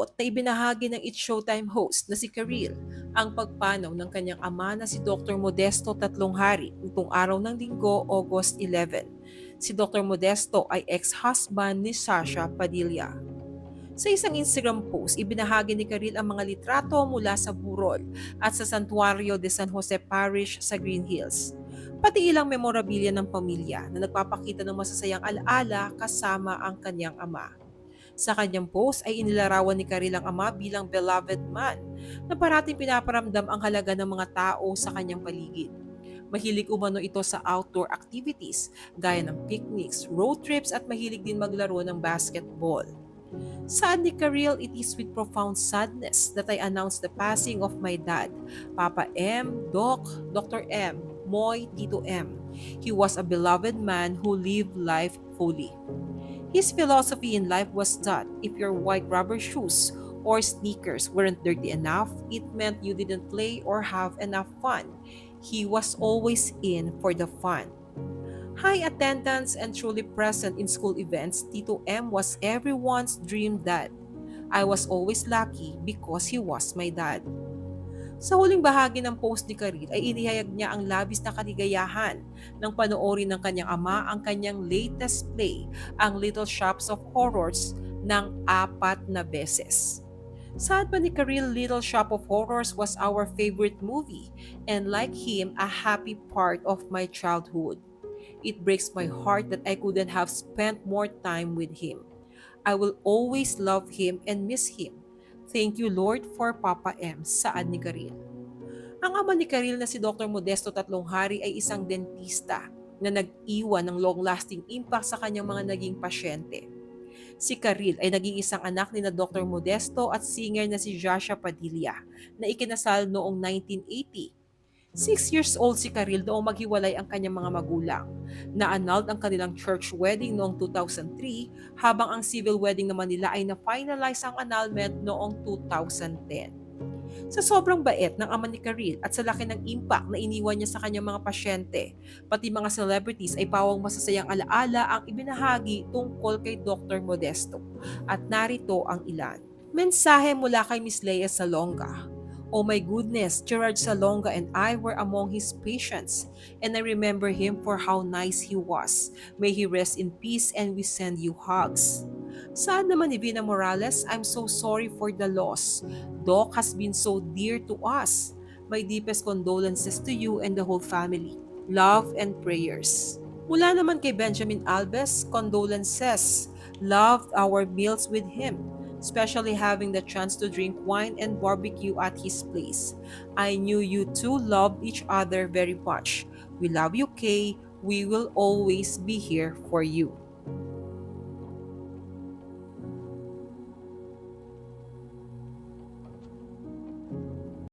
malungkot na ibinahagi ng It's Showtime host na si Karil ang pagpanaw ng kanyang ama na si Dr. Modesto Tatlong Hari nitong araw ng linggo, August 11. Si Dr. Modesto ay ex-husband ni Sasha Padilla. Sa isang Instagram post, ibinahagi ni Karil ang mga litrato mula sa Burol at sa Santuario de San Jose Parish sa Green Hills. Pati ilang memorabilia ng pamilya na nagpapakita ng masasayang alaala kasama ang kanyang ama. Sa kanyang post ay inilarawan ni Karil ang ama bilang beloved man na parating pinaparamdam ang halaga ng mga tao sa kanyang paligid. Mahilig umano ito sa outdoor activities gaya ng picnics, road trips at mahilig din maglaro ng basketball. Sad ni Karil, it is with profound sadness that I announce the passing of my dad, Papa M, Doc, Dr. M, Moy, Tito M. He was a beloved man who lived life fully. His philosophy in life was that if your white rubber shoes or sneakers weren't dirty enough, it meant you didn't play or have enough fun. He was always in for the fun. High attendance and truly present in school events, Tito M was everyone's dream dad. I was always lucky because he was my dad. Sa huling bahagi ng post ni Karil ay inihayag niya ang labis na kaligayahan nang panoorin ng kanyang ama ang kanyang latest play, ang Little Shops of Horrors, ng apat na beses. Sad pa ni Karil, Little Shop of Horrors was our favorite movie and like him, a happy part of my childhood. It breaks my heart that I couldn't have spent more time with him. I will always love him and miss him. Thank you Lord for Papa M, saad ni Karil. Ang ama ni Karil na si Dr. Modesto Tatlong Hari ay isang dentista na nag-iwan ng long-lasting impact sa kanyang mga naging pasyente. Si Karil ay naging isang anak ni na Dr. Modesto at singer na si Joshua Padilla na ikinasal noong 1980 Six years old si Karil noong maghiwalay ang kanyang mga magulang. Na-annulled ang kanilang church wedding noong 2003 habang ang civil wedding naman nila ay na-finalize ang annulment noong 2010. Sa sobrang bait ng ama ni Karil at sa laki ng impact na iniwan niya sa kanyang mga pasyente, pati mga celebrities ay pawang masasayang alaala ang ibinahagi tungkol kay Dr. Modesto. At narito ang ilan. Mensahe mula kay Miss Leia Salonga. Oh my goodness, Gerard Salonga and I were among his patients, and I remember him for how nice he was. May he rest in peace and we send you hugs. Saan naman ni Vina Morales, I'm so sorry for the loss. Doc has been so dear to us. My deepest condolences to you and the whole family. Love and prayers. Mula naman kay Benjamin Alves, condolences. Loved our meals with him especially having the chance to drink wine and barbecue at his place. I knew you two loved each other very much. We love you, Kay. We will always be here for you.